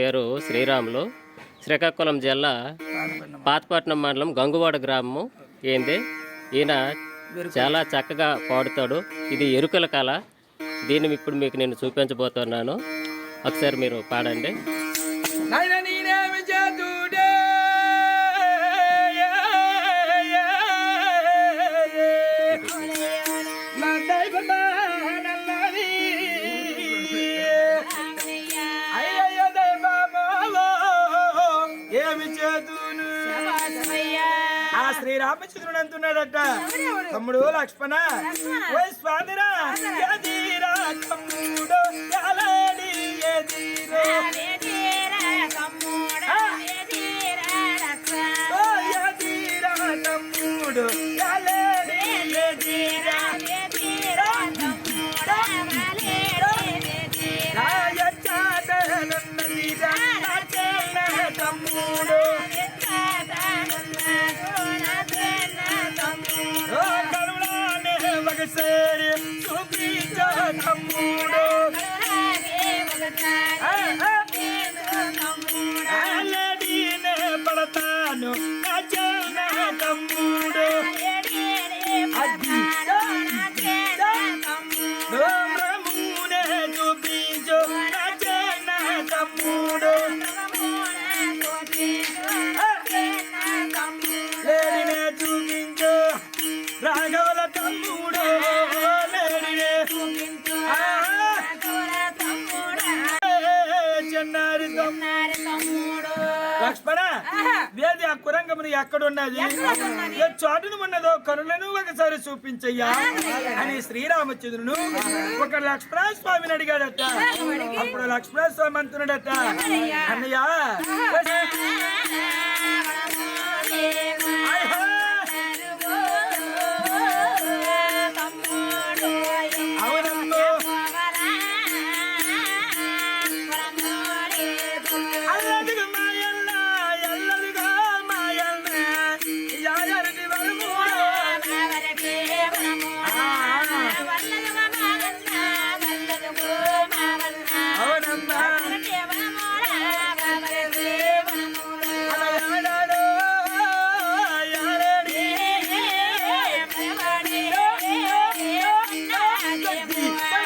పేరు శ్రీరాములు. శ్రీకాకుళం జిల్లా పాతపట్నం మండలం గంగువాడ గ్రామము ఏంది? ఈయన చాలా చక్కగా పాడుతాడు. ఇది ఎరుకల కళ. దీన్ని ఇప్పుడు మీకు నేను చూపించబోతున్నాను. ఒకసారి మీరు పాడండి. నాయన నేనేమి చేతుడే నా ఆ శ్రీరామచంద్రుడు అంటున్నాడట తమ్ముడు లక్ష్మణ. ఓ స్వామిరా ఎదిరా తమ్ముడు ఎలాడి ఎదిరో ఓ ఎదిరా తమ్ముడు ఎలాడి ఎదిరా రాయచాటనున్నదిరా నాచేన తమ్ముడు. తమ్ముడు కురంగముని ఎక్కడున్నది? ఏ చోటును ఉన్నదో కనులను ఒకసారి చూపించయ్యా అని శ్రీరామచంద్రును ఒక లక్ష్మణ స్వామిని అడిగాడట అప్పుడు లక్ష్మణ స్వామి అంటున్నాడట అన్నయ్య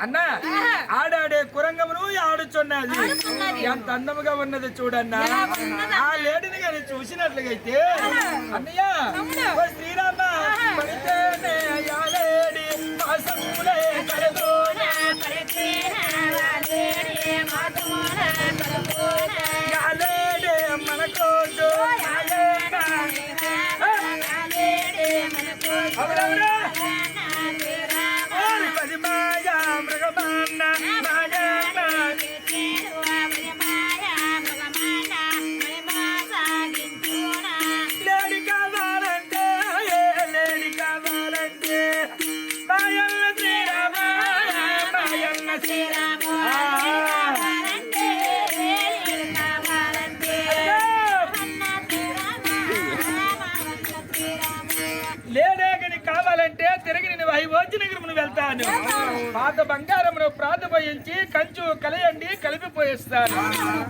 అన్న ఆడాడే కురంగమును ఆడుచున్నది. ఎంత అందముగా ఉన్నది చూడన్నా. ఆ లేడిని కానీ చూసినట్లుగైతే అన్నయ్య శ్రీరామ పడితేనే ఆ లేడి కావాలంటే తిరిగి నేను వైవోజి నగరమును వెళ్తాను. పాత బంగారమును ప్రాతపోయించి కంచు కలయండి కలిపిపోయిస్తాను.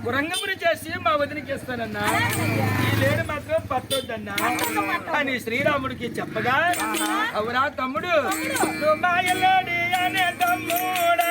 గురంగముని చేసి మా వదినికి ఇస్తానన్నా. ఈ లేడు మాత్రం పట్టొద్దన్నా. అని శ్రీరాముడికి చెప్పగా అవురా తమ్ముడు అనే తమ్ముడా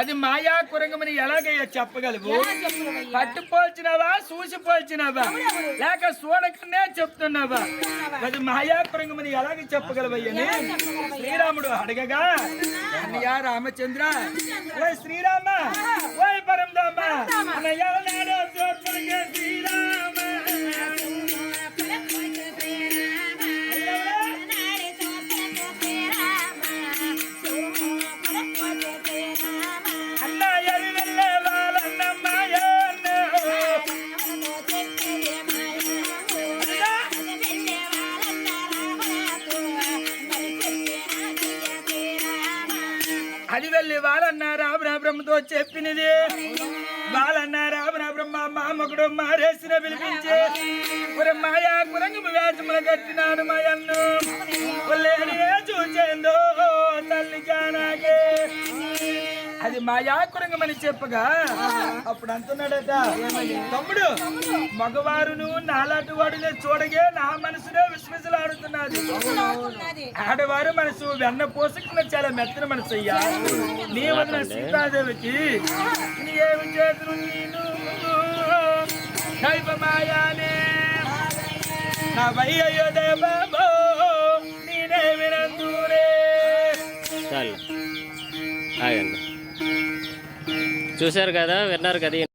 అది మాయా కురంగమని ఎలాగయ్యా చెప్పగలవు? పట్టుపోల్చినావా? చూసి పోల్చినావా లేక చూడకనే చెప్తున్నావా? అది మాయా కురంగమని ఎలాగ చెప్పగలవయ్యని శ్రీరాముడు అడగగా అన్నయ్య రామచంద్ర ఓయ్ శ్రీరామ ఓయ్ పరందామ అన్నయ్య అది వెళ్ళి వాళ్ళన్న రావణ బ్రహ్మతో చెప్పినది. వాళ్ళన్న రావణ బ్రహ్మ మామకుడు మారేసిన పిలిపించి ఒరే మాయా కురంగము కట్టినాను కట్టినాడు మాయన్ను ఒళ్ళేని చూచేందో అది మాయా కురంగమని చెప్పగా అప్పుడు అంటున్నాడట తమ్ముడు మగవారును నాలాంటి వాడిని చూడగే నా మనసునే విశ్వసలాడుతున్నది. ఆడవారు మనసు వెన్న పోసుకున్న చాలా మెత్తన మనసు అయ్యా. నీ వదిన సీతాదేవికి నీ ఏమి చేతులు? నేను దైవమాయానే. నా వయ్యో దేవో చూశారు కదా విన్నారు కదా